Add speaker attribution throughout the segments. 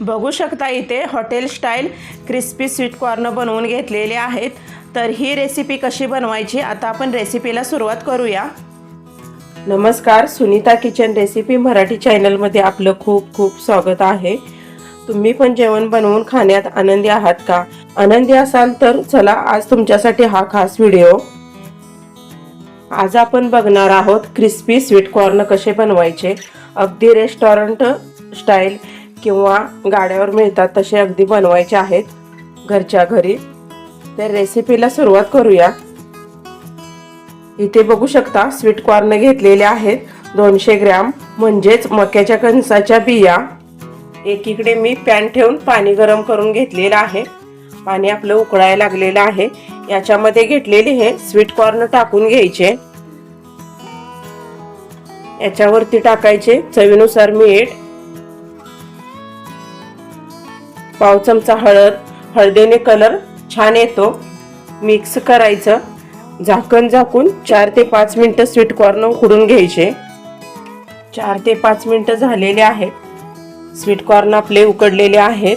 Speaker 1: बघू शकता इथे hotel style crispy sweet corn बनवून घेतलेले आहेत. तर ही रेसिपी कशी बनवायची? आता आपण रेसिपीला सुरुवात करूया. नमस्कार सुनीता किचन रेसिपी मराठी चॅनलमध्ये आपलं खूप खूप स्वागत आहे. तुम्ही पण जेवण बनवून खाण्यात आनंदी आहात का? आनंदी असाल तर चला आज तुमच्यासाठी हा खास व्हिडिओ आज आपण बघणार आहोत क्रिस्पी स्वीट कॉर्न कसे बनवायचे. अगदी रेस्टॉरंट स्टाईल किंवा गाड्यावर मिळतात तसे अगदी बनवायचे आहेत घरच्या घरी. तर रेसिपीला सुरुवात करूया. इथे बघू शकता स्वीट कॉर्न घेतलेले आहेत दोनशे ग्रॅम म्हणजेच मक्याच्या कणसाच्या बिया. एकीकडे मी पॅन ठेवून पाणी गरम करून घेतलेलं आहे. पाणी आपलं उकळायला लागलेलं आहे. याच्यामध्ये घेतलेले हे स्वीट कॉर्न टाकून घ्यायचे. याच्यावरती टाकायचे चवीनुसार मीठ पाव चमचा हळद हळदीने कलर छान येतो. मिक्स करायचं. झाकण झाकून चार ते पाच मिनटं स्वीट कॉर्न उकडून घ्यायचे. चार ते पाच मिनटं झालेले आहेत. स्वीट कॉर्न आपले उकडलेले आहेत.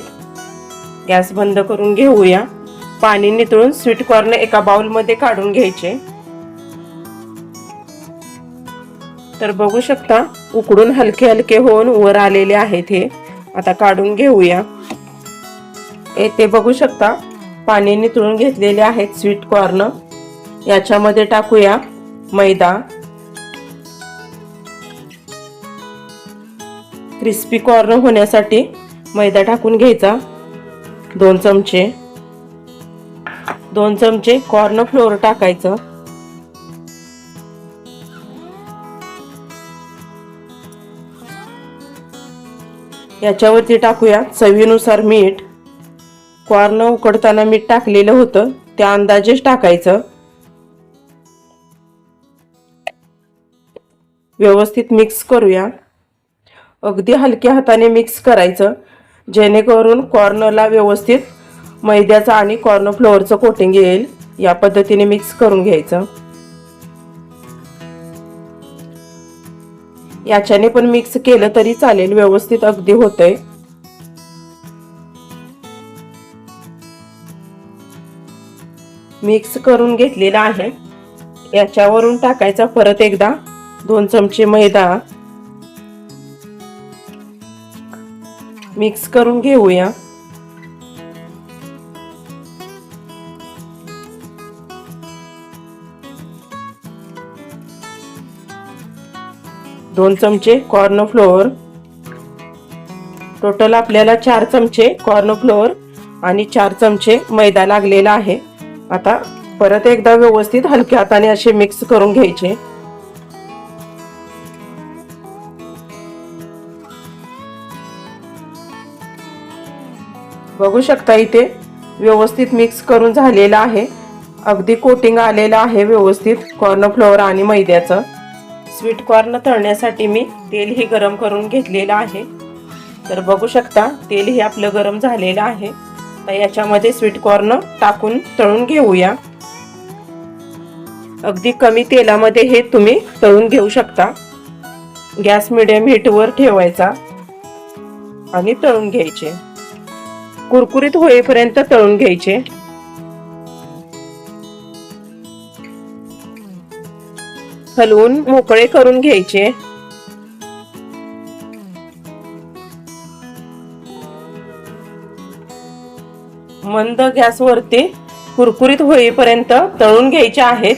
Speaker 1: गॅस बंद करून घेऊया. पाणी नितळून स्वीट कॉर्न एका बाउलमध्ये काढून घ्यायचे. तर बघू शकता उकडून हलके हलके होऊन वर आलेले आहेत हे. आता काढून घेऊया. येथे बघू शकता. पाणी नितळून घेतलेले आहेत स्वीट कॉर्न याच्यामध्ये टाकूया मैदा. क्रिस्पी कॉर्न होण्यासाठी मैदा टाकून घ्यायचा. दोन चमचे. दोन चमचे कॉर्न फ्लोअर टाकायचं. याच्यावरती टाकूया चवीनुसार मीठ. कॉर्न उकडताना मीठ टाकलेलं होतं. त्या अंदाजेच टाकायचं. व्यवस्थित मिक्स करूया. अगदी हलक्या हाताने मिक्स करायचं. जेणेकरून कॉर्नला व्यवस्थित मैद्याचं आणि कॉर्न फ्लोअरचं कोटिंग येईल. या पद्धतीने मिक्स करून घ्यायचं. याच्याने पण मिक्स केलं तरी चालेल. व्यवस्थित अगदी होतंय. मिक्स करून घेतलेला आहे. याच्यावरून टाकायचा परत एकदा दोन चमचे मैदा. मिक्स करून घेऊया. दोन चमचे कॉर्न फ्लोअर टोटल आपल्याला चार चमचे कॉर्न फ्लोअर आणि चार चमचे मैदा लागलेला आहे. आता परत एकदा व्यवस्थित हलक्या हाताने असे मिक्स करून घ्यायचे. बघू शकता इथे व्यवस्थित मिक्स करून झालेलं आहे. अगदी कोटिंग आलेलं आहे व्यवस्थित कॉर्नफ्लोअर आणि मैद्याचं. स्वीट कॉर्न तळण्यासाठी मी तेलही गरम करून घेतलेलं आहे. तर बघू शकता तेलही आपलं गरम झालेलं आहे. आता याच्यामध्ये स्वीट कॉर्न टाकून तळून घेऊया. अगदी कमी तेलामध्ये हे तुम्ही तळून घेऊ शकता. गॅस मिडियम हीटवर ठेवायचा आणि तळून घ्यायचे. कुरकुरीत होईपर्यंत तळून घ्यायचे. हलवून मोकळे करून घ्यायचे. मंद गॅसवरती कुरकुरीत होईपर्यंत तळून घ्यायचे आहेत.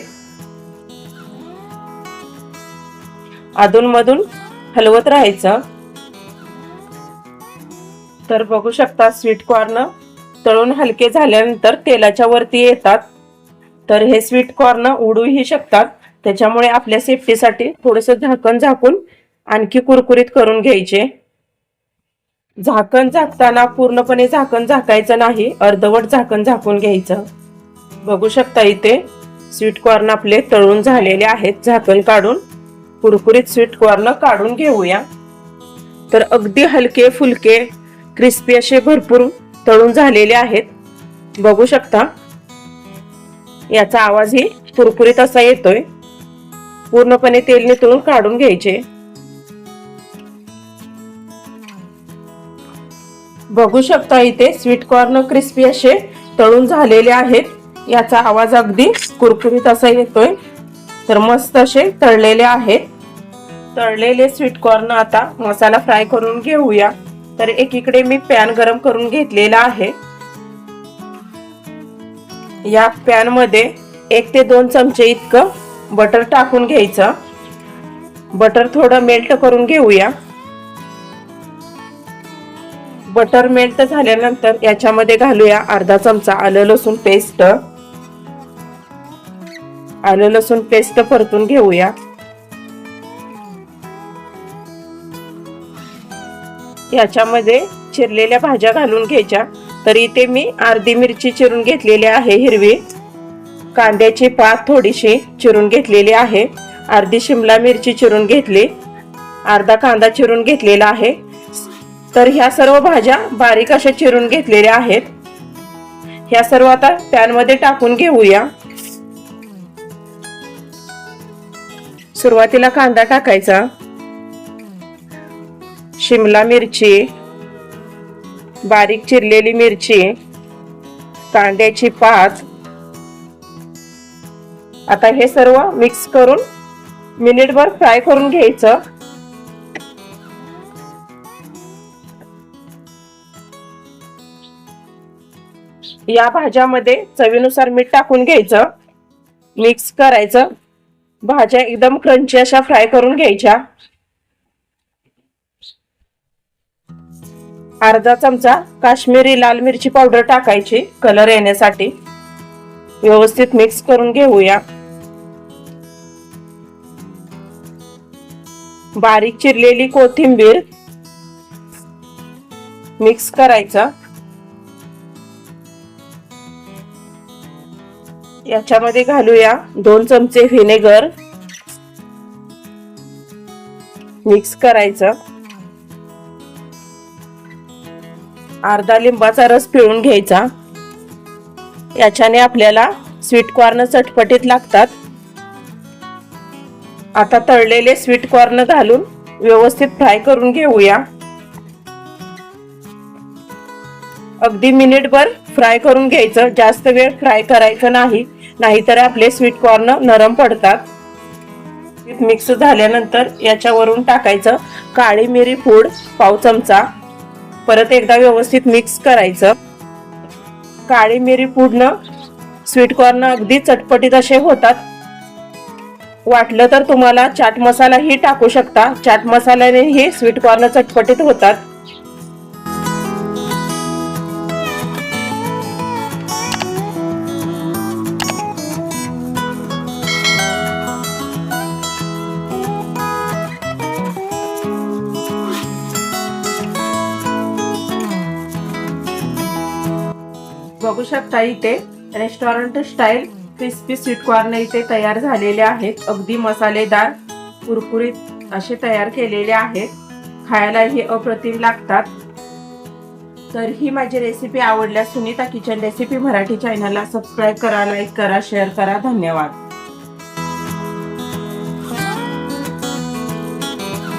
Speaker 1: अधूनमधून हलवत राहायचं. तर बघू शकता स्वीट कॉर्न तळून हलके झाल्यानंतर तेलाच्या वरती येतात. तर हे स्वीट कॉर्न उडूही शकतात. त्याच्यामुळे आपल्या सेफ्टीसाठी थोडंसं झाकण झाकून आणखी कुरकुरीत करून घ्यायचे. झाकण झाकताना पूर्णपणे झाकण झाकायचं नाही अर्धवट झाकण झाकून घ्यायचं. बघू शकता इथे स्वीट कॉर्न आपले तळून झालेले आहेत झाकण काढून. कुरकुरीत स्वीट कॉर्न काढून घेऊया. तर अगदी हलके फुलके क्रिस्पी असे भरपूर तळून झालेले आहेत. बघू शकता. याचा आवाजही कुरकुरीत असा येतोय. पूर्णपणे तेल नितळून काढून घ्यायचे. बघू शकता इथे स्वीट कॉर्न क्रिस्पी असे तळून झालेले आहेत. याचा आवाज अगदी कुरकुरीत असा येतोय. तर मस्त असे तळलेले आहेत. तळलेले स्वीट कॉर्न आता मसाला फ्राय करून घेऊया. तर एकीकडे मी पॅन गरम करून घेतलेला आहे. या पॅनमध्ये एक ते दोन चमचे इतकं बटर टाकून घ्यायचं. बटर थोडं मेल्ट करून घेऊया. बटर मेल्ट झाल्यानंतर याच्यामध्ये घालूया अर्धा चमचा आलं लसूण पेस्ट. आलं लसूण पेस्ट परतून घेऊया. याच्यामध्ये चिरलेल्या भाज्या घालून घ्यायच्या. तर इथे मी अर्धी मिरची चिरून घेतलेली आहे हिरवी. कांद्याची पात थोडीशी चिरून घेतलेली आहे. अर्धी शिमला मिरची चिरून घेतली. अर्धा कांदा चिरून घेतलेला आहे. तर ह्या सर्व भाज्या बारीक अशा चिरून घेतलेल्या आहेत. ह्या सर्व आता पॅनमध्ये टाकून घेऊया. सुरुवातीला कांदा टाकायचा. शिमला मिरची बारीक चिरलेली मिरची कांद्याची पात. आता हे सर्व मिक्स करून मिनिटभर फ्राय करून घ्यायचं. या भाज्यामध्ये चवीनुसार मीठ टाकून घ्यायचं. मिक्स करायचं. भाज्या एकदम क्रंची अशा फ्राय करून घ्यायच्या. अर्धा चमचा काश्मीरी लाल मिरची पावडर टाकायची कलर येण्यासाठी. व्यवस्थित मिक्स करून घेऊया. बारीक चिरलेली कोथिंबीर मिक्स करायचं. याच्यामध्ये घालूया दोन चमचे व्हिनेगर. मिक्स करायचं. अर्धा लिंबाचा रस पिळून घ्यायचा. याच्याने आपल्याला स्वीट कॉर्न चटपटीत लागतात. आता तळलेले स्वीट कॉर्न घालून व्यवस्थित फ्राय करून घेऊया. अगदी मिनिटभर फ्राय करून घ्यायचं. जास्त वेळ फ्राय करायचं नाही. नाहीतर आपले स्वीट कॉर्न नरम पडतात. मिक्स झाल्यानंतर याच्यावरून टाकायचं काळी मिरी फूड पाव चमचा. परत एकदा व्यवस्थित मिक्स करायचं. काळी मिरी पूडनं स्वीट कॉर्न अगदी चटपटीत असे होतात. वाटलं तर तुम्हाला चाट मसालाही टाकू शकता. चाट मसाल्यानेही स्वीट कॉर्न चटपटीत होतात. बघू शकता इथे restaurant style crispy sweet corn इथे तयार झालेले आहेत. अगदी मसालेदार कुरकुरीत असे तयार केलेले आहेत. खायला हे अप्रतिम लागतात. तर ही माझी रेसिपी आवडल्यास सुनीता किचन रेसिपी मराठी चॅनलला सबस्क्राईब करा लाईक करा शेअर करा. धन्यवाद.